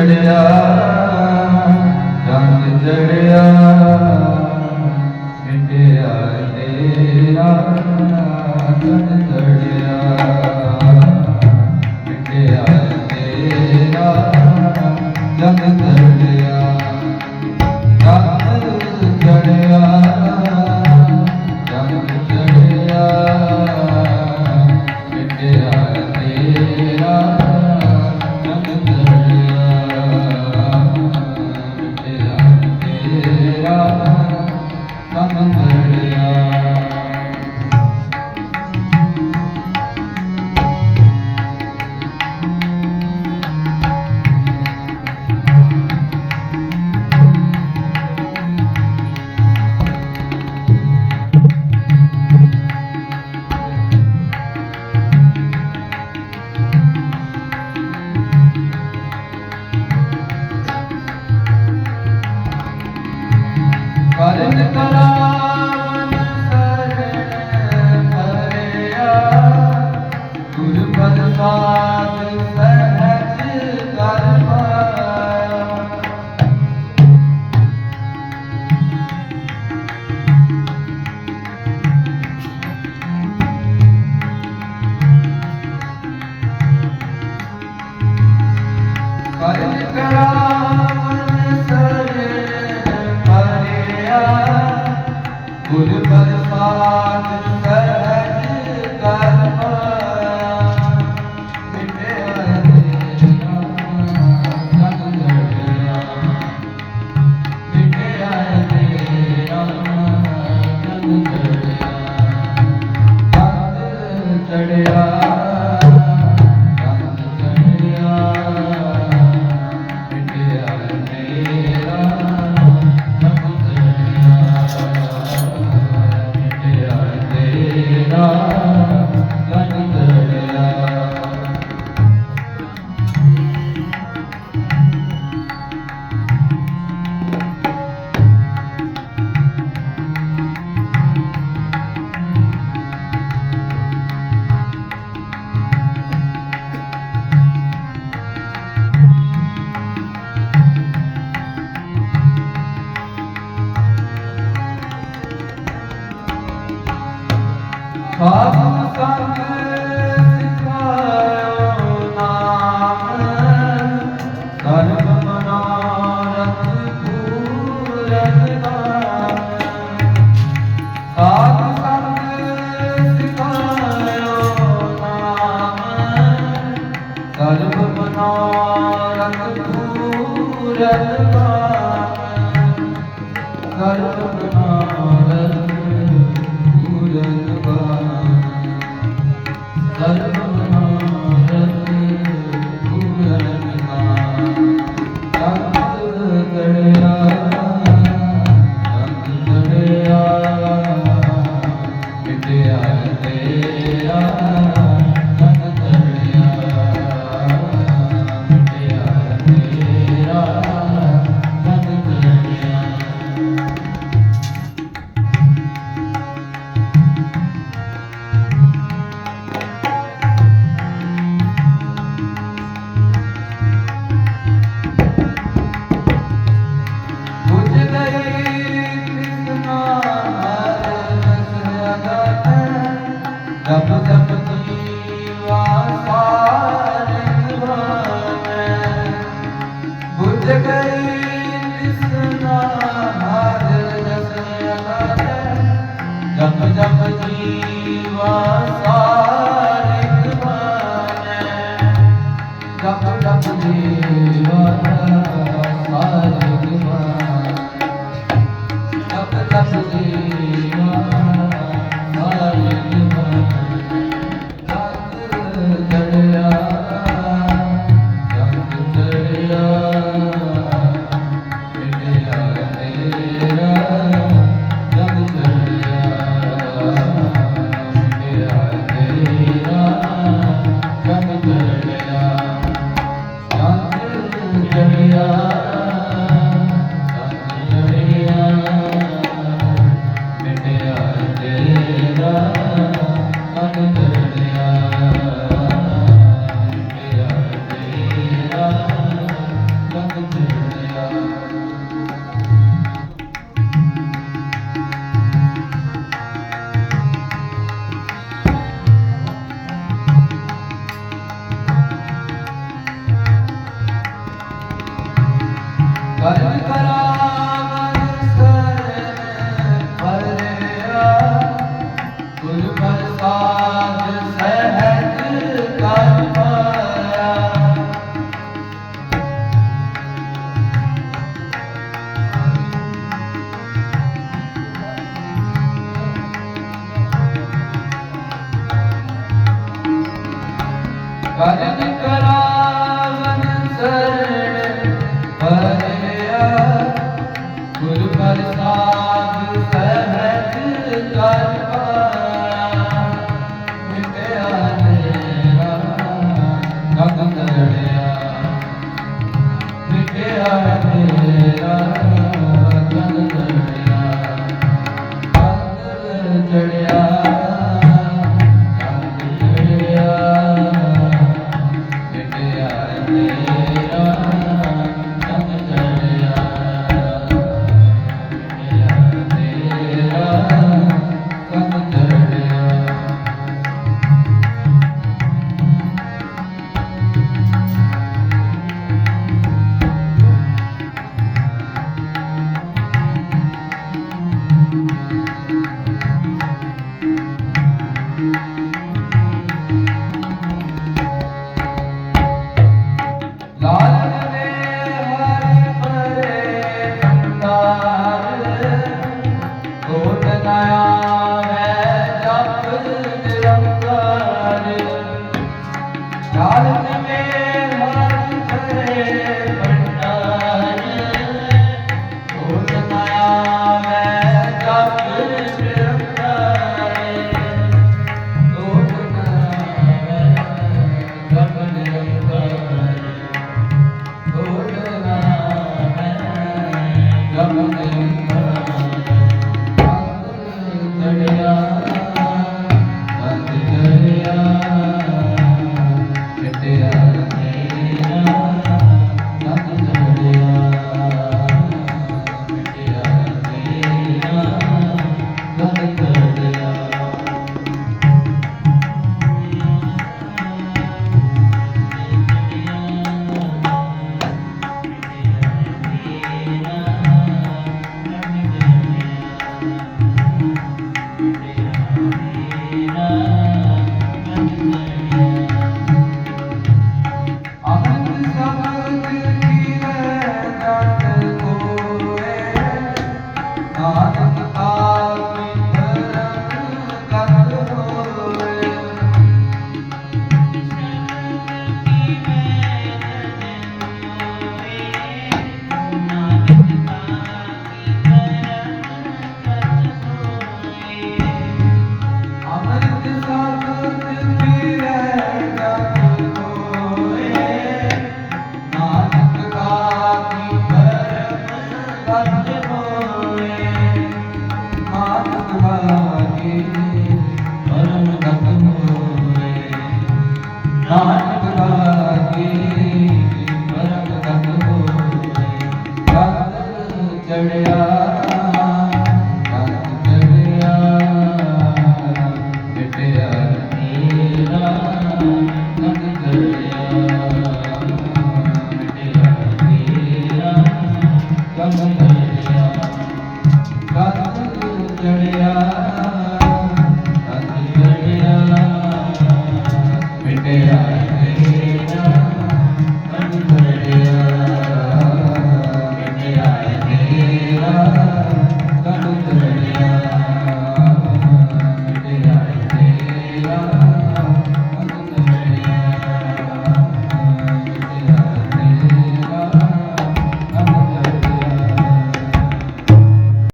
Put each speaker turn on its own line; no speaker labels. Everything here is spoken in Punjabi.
ਚੜਿਆ ਰੰਗ ਚੜਿਆ। ਗੁਰ ਪ੍ਰਸਾਦ ਸਹਿਜ ਕਰ ਪਾਇਆ ਕਰਜ ਕਰਾ जल ਗਮ ਗਮ ਕੀ ਵਾਸਾ ਨਿਭਾਵੇ ਬੁੱਝ ਗਈ ਤਿਸਨਾ ਹਾਜ਼ਰ ਜਸਨ ਅਲਾਵੇ ਗਮ ਗਮ ਕੀ ਵਾਸਾ ਨਿਭਾਵੇ ਗਮ ਗਮ ਕੀ ਪ੍ਰਸਾਦ ਸਹਿਜ ਕਰ आ Não, não?